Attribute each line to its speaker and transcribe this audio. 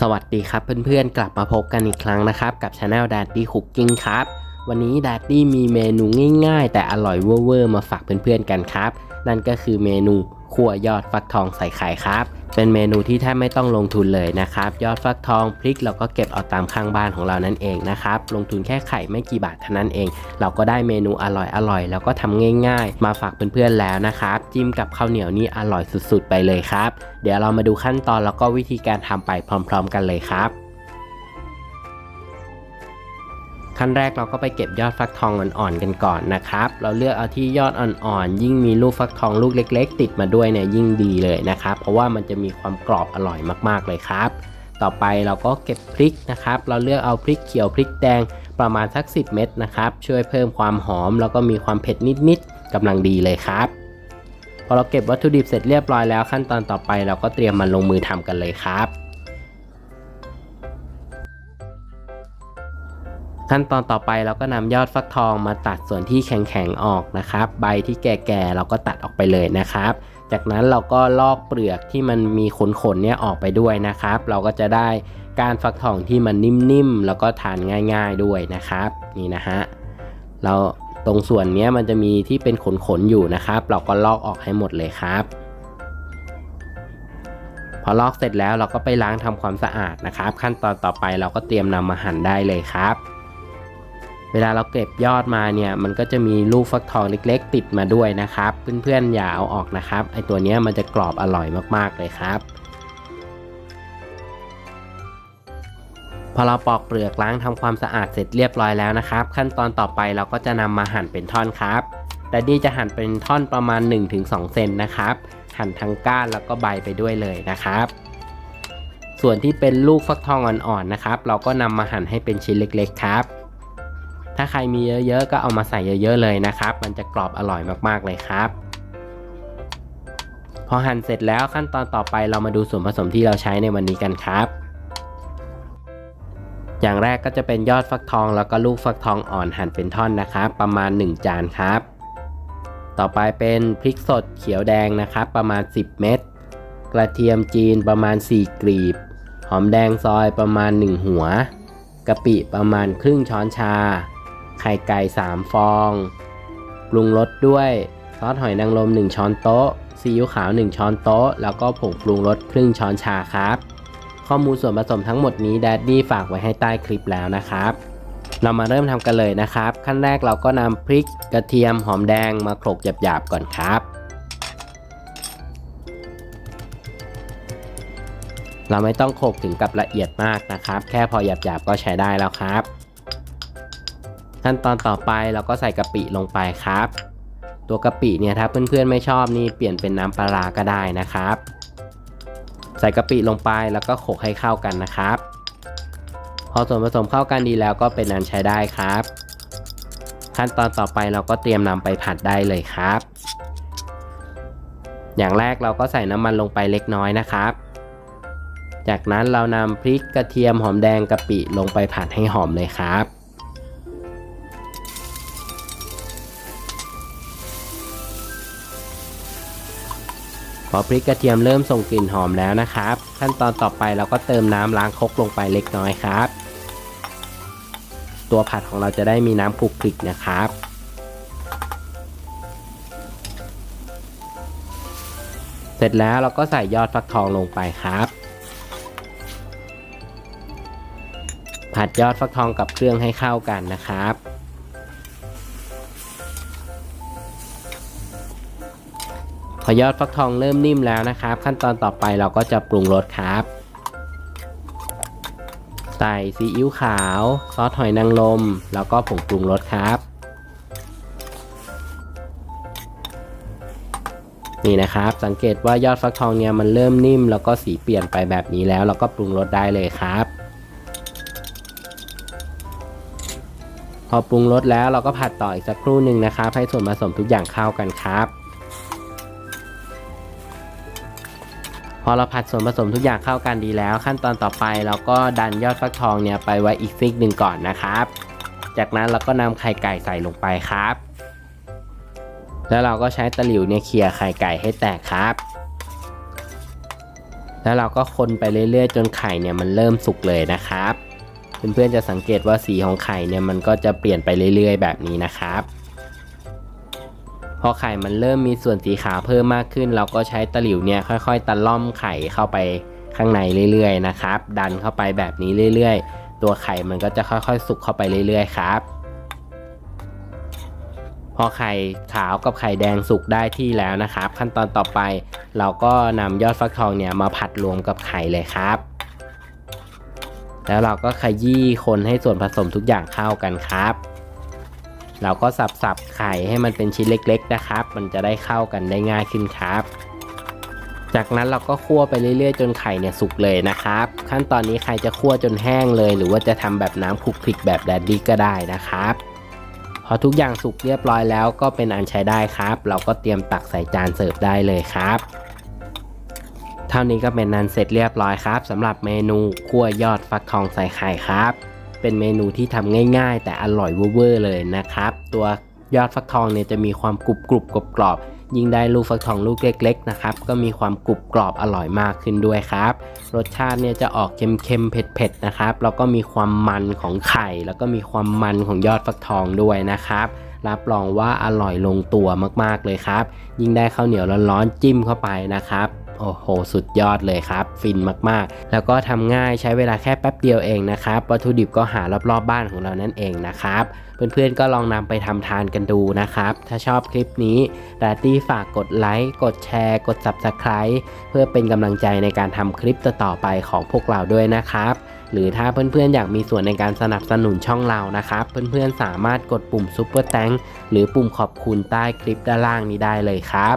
Speaker 1: สวัสดีครับเพื่อนๆ กลับมาพบกันอีกครั้งนะครับ กับช anel Daddy Cooking ครับ วันนี้ Daddy มีเมนูง่ายๆ แต่อร่อยเวอร์ๆมาฝากเพื่อนๆกันครับ นั่นก็คือเมนู ขั่วยอดฟักทองใส่ไข่ครับเป็นเมนูที่แทบไม่ต้องลงทุนเลยนะครับ ยอดฟักทองพริกเราก็เก็บเอาตามข้างบ้านของเรานั่นเองนะครับ ลงทุนแค่ไข่ไม่กี่บาทเท่านั้นเอง เราก็ได้เมนูอร่อยๆแล้วก็ทำง่ายๆ มาฝากเพื่อนๆแล้วนะครับ จิ้มกับข้าวเหนียวนี่อร่อยสุดๆ ไปเลยครับ เดี๋ยวเรามาดูขั้นตอนแล้วก็วิธีการทำไปพร้อม ๆ กันเลยครับ ขั้นแรกเราก็ไปเก็บยอดฟักทองอ่อนๆกันก่อนนะครับ เราเลือกเอาที่ยอดอ่อนๆ ยิ่งมีลูกฟักทองลูกเล็ก ๆ ติดมาด้วยเนี่ยยิ่งดีเลยนะครับ เพราะว่ามันจะมีความกรอบอร่อยมากๆเลยครับ ต่อไปเราก็เก็บพริกนะครับ เราเลือกเอาพริกเขียวพริกแดงประมาณสัก 10 เม็ดนะครับ ช่วยเพิ่มความหอมแล้วก็มีความเผ็ดนิดๆกำลังดีเลยครับพอเราเก็บวัตถุดิบเสร็จเรียบร้อยแล้วขั้นตอนต่อไปเราก็เตรียมมาลงมือทำกันเลยครับ ขั้นตอนต่อไปเราก็นำยอดฟักทองมาตัดส่วนที่แข็งๆออกนะครับ ใบที่แก่ๆเราก็ตัดออกไปเลยนะครับ จากนั้นเราก็ลอกเปลือกที่มันมีขนๆเนี่ยออกไปด้วยนะครับ เราก็จะได้การฟักทองที่มันนิ่มๆแล้วก็ทานง่าย ๆด้วยนะครับ นี่นะฮะเราตรงส่วนนี้มันจะมีที่เป็นขนๆอยู่นะครับ เราก็ลอกออกให้หมดเลยครับพอลอกเสร็จแล้วเราก็ไปล้างทำความสะอาดนะครับ ขั้นตอนต่อไปเราก็เตรียมนำมาหั่นได้เลยครับ เวลาเราเก็บยอดมาเนี่ยมันก็จะมีลูกฟักทองเล็ก ๆ ติดมาด้วยนะครับ เพื่อนๆอย่าเอาออกนะครับไอตัวนี้มันจะกรอบอร่อยมากๆเลยครับพอเราปอกเปลือกล้างทำความสะอาดเสร็จเรียบร้อยแล้วนะครับ ขั้นตอนต่อไปเราก็จะนำมาหั่นเป็นท่อนครับ แต่ดีจะหั่นเป็นท่อนประมาณ 1-2 เซนนะครับ หั่นทั้งก้านแล้วก็ใบไปด้วยเลยนะครับ ส่วนที่เป็นลูกฟักทองอ่อนๆนะครับ เราก็นำมาหั่นให้เป็นชิ้นเล็ก ๆ ครับ ถ้าใครมีเยอะๆก็เอามาใส่เยอะๆเลยนะครับ มันจะกรอบอร่อยมากๆเลยครับ พอหั่นเสร็จแล้วขั้นตอนต่อไปเรามาดูส่วนผสมที่เราใช้ในวันนี้กันครับ อย่างแรกก็จะเป็นยอดฟักทองแล้วก็ลูกฟักทองอ่อนหั่นเป็นท่อนนะครับ ประมาณ 1 จานครับ ต่อไปเป็นพริกสดเขียวแดงนะครับ ประมาณ 10 เม็ดกระเทียมจีนประมาณ 4 กลีบ หอมแดงซอยประมาณ 1 หัวกะปิประมาณครึ่งช้อนชา ไข่ไก่ 3 ฟอง ปรุงรสด้วยซอสหอยนางรม 1 ช้อนโต๊ะ ซีอิ๊วขาว 1 ช้อนโต๊ะ แล้วก็ผงปรุงรสครึ่งช้อนชาครับ ข้อมูลส่วนผสมทั้งหมดนี้แดดดี้ฝากไว้ให้ใต้คลิปแล้วนะครับ เรามาเริ่มทำกันเลยนะครับ ขั้นแรกเราก็นำพริกกระเทียมหอมแดงมาโขลกหยาบๆก่อนครับเราไม่ต้องโขลกถึงกับละเอียดมากนะครับ แค่พอหยาบๆก็ใช้ได้แล้วครับ ขั้นตอนต่อไปเราก็ใส่กะปิลงไปครับ ตัวกะปิเนี่ยถ้าเพื่อนๆไม่ชอบนี่เปลี่ยนเป็นน้ำปลาร้าก็ได้นะครับ ใส่กะปิลงไปแล้วก็โขลกให้เข้ากันนะครับ พอส่วนผสมเข้ากันดีแล้วก็เป็นอันใช้ได้ครับ ขั้นตอนต่อไปเราก็เตรียมนำไปผัดได้เลยครับ อย่างแรกเราก็ใส่น้ำมันลงไปเล็กน้อยนะครับจากนั้นเรานำพริกกระเทียมหอมแดงกะปิลงไปผัดให้หอมเลยครับ อพริกกระเทียมเริ่มส่งกลิ่นหอมแล้วนะครับ ขั้นตอนต่อไปเราก็เติมน้ำล้างครกลงไปเล็กน้อยครับ ตัวผัดของเราจะได้มีน้ำคลุกคลิกนะครับเสร็จแล้วเราก็ใส่ยอดฟักทองลงไปครับ ผัดยอดฟักทองกับเครื่องให้เข้ากันนะครับ อยอดฟักทองเริ่มนิ่มแล้วนะครับ ขั้นตอนต่อไปเราก็จะปรุงรสครับ ใส่ซีอิ๊วขาว ซอสหอยนางรมแล้วก็ผงปรุงรสครับนี่นะครับ สังเกตว่ายอดฟักทองเนี่ยมันเริ่มนิ่มแล้วก็สีเปลี่ยนไปแบบนี้แล้ว เราก็ปรุงรสได้เลยครับ พอปรุงรสแล้วเราก็ผัดต่ออีกสักครู่หนึ่งนะครับ ให้ส่วนผสมทุกอย่างเข้ากันครับ พอเราผัดส่วนผสมทุกอย่างเข้ากันดีแล้ว ขั้นตอนต่อไปเราก็ดันยอดฟักทองเนี่ยไปไว้อีกซีกหนึ่งก่อนนะครับ จากนั้นเราก็นำไข่ไก่ใส่ลงไปครับ แล้วเราก็ใช้ตะหลิวเนี่ยเขี่ยไข่ไก่ให้แตกครับ แล้วเราก็คนไปเรื่อยๆ จนไข่เนี่ยมันเริ่มสุกเลยนะครับเพื่อนๆจะสังเกตว่าสีของไข่เนี่ยมันก็จะเปลี่ยนไปเรื่อยๆ แบบนี้นะครับ พอไข่มันเริ่มมีส่วนสีขาวเพิ่มมากขึ้น เราก็ใช้ตะหลิวเนี่ยค่อย ๆ ตะล่อมไข่เข้าไปข้างในเรื่อยๆนะครับ ดันเข้าไปแบบนี้เรื่อย ๆ ตัวไข่มันก็จะค่อยๆ สุกเข้าไปเรื่อยๆครับ พอไข่ขาวกับไข่แดงสุกได้ที่แล้วนะครับ ขั้นตอนต่อไปเราก็นำยอดฟักทองเนี่ยมาผัดรวมกับไข่เลยครับแล้วเราก็ขยี้คนให้ส่วนผสมทุกอย่างเข้ากันครับ เราก็สับๆไข่ให้มันเป็นชิ้นเล็ก ๆนะครับ มันจะได้เข้ากันได้ง่ายขึ้นครับ จากนั้นเราก็คั่วไปเรื่อยๆ จนไข่เนี่ยสุกเลยนะครับ ขั้นตอนนี้ใครจะคั่วจนแห้งเลย หรือว่าจะทำแบบน้ำคลุกคลิกแบบแดดดี้ก็ได้นะครับพอทุกอย่างสุกเรียบร้อยแล้วก็เป็นอันใช้ได้ครับ เราก็เตรียมตักใส่จานเสิร์ฟได้เลยครับเท่านี้ก็เป็นนันเสร็จเรียบร้อยครับสำหรับเมนูคั่วยอดฟักทองใส่ไข่ครับ เป็นเมนูที่ทำง่ายๆ แต่อร่อยเวอร์เลยนะครับ ตัวยอดฟักทองเนี่ยจะมีความกรุบกรุบกรอบกรอบยิ่งได้ลูกฟักทองลูกเล็ก ๆ นะครับ ก็มีความกรุบกรอบอร่อยมากขึ้นด้วยครับ รสชาติเนี่ยจะออกเค็มๆเผ็ดๆนะครับ แล้วก็มีความมันของไข่ แล้วก็มีความมันของยอดฟักทองด้วยนะครับรับรองว่าอร่อยลงตัวมากๆเลยครับ ยิ่งได้ข้าวเหนียวร้อนๆจิ้มเข้าไปนะครับ โอ้โห สุดยอดเลยครับ ฟินมากๆ แล้วก็ทำง่ายใช้เวลาแค่แป๊บเดียวเองนะครับ วัตถุดิบก็หารอบๆบบ้านของเรานั่นเองนะครับ เพื่อนๆก็ลองนำไปทำทานกันดูนะครับ ถ้าชอบคลิปนี้ดาตี้ฝากกดไลค์ กดแชร์ กด Subscribe เพื่อเป็นกำลังใจในการทำคลิปต่อๆไปของพวกเราด้วยนะครับหรือถ้าเพื่อนๆ อยากมีส่วนในการสนับสนุนช่องเรานะครับ เพื่อนๆ สามารถกดปุ่ม Super t h a n k หรือปุ่มขอบคุณใต้คลิปด้านล่างนี้ได้เลยครับ